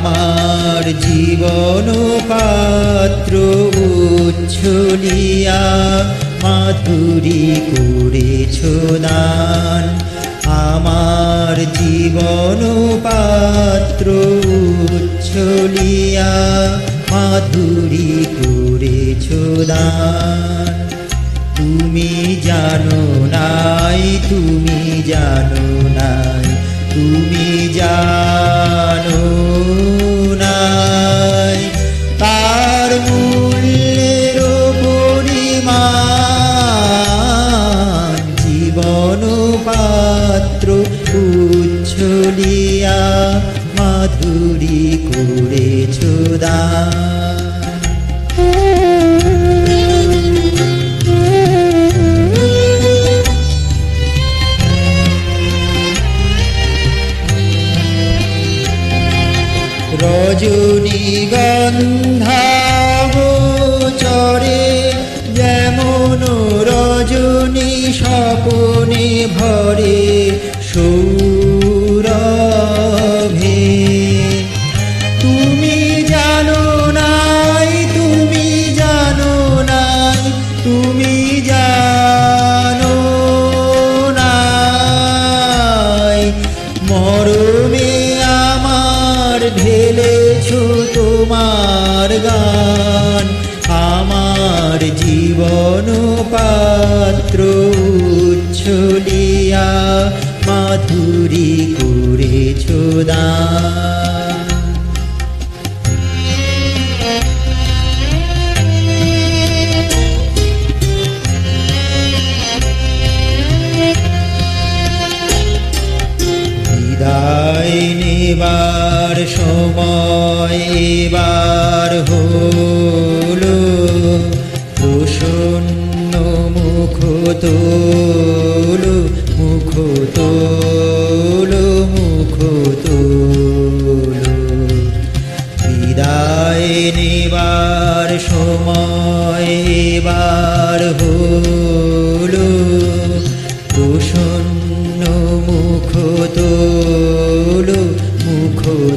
আমার জীবন পাত্র উচ্ছলিয়া মাধুরী করেছ দান। আমার জীবন পাত্র উচ্ছলিয়া মাধুরী করেছ দান। তুমি জানো নাই, তুমি জানো নাই, তুমি উচ্ছলিয়া মাধুরী করেছ দান রজনীগন্ধাব মরমে আমার ঢেলেছ তোমার গান। আমার জীবন পাত্র উচ্ছলিয়া মাধুরী করেছ দান। বিদায় নিবার সময় এবার হলো প্রসন্ন মুখ তোলো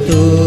মুখ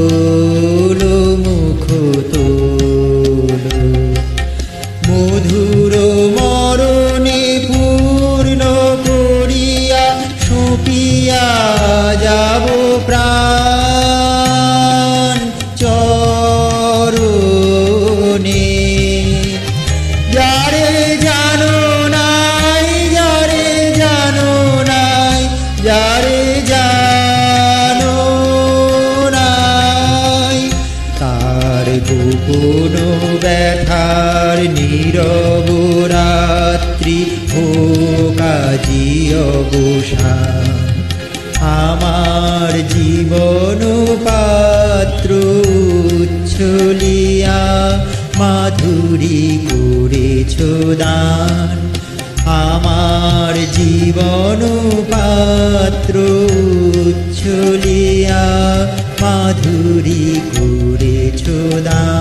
ব্যথার নীরব রাত্রি ও কাজী অবসান আমার জীবন পাত্র উচ্ছলিয়া মাধুরী করেছ দান। আমার জীবন পাত্র উচ্ছলিয়া মাধুরী করেছ দান।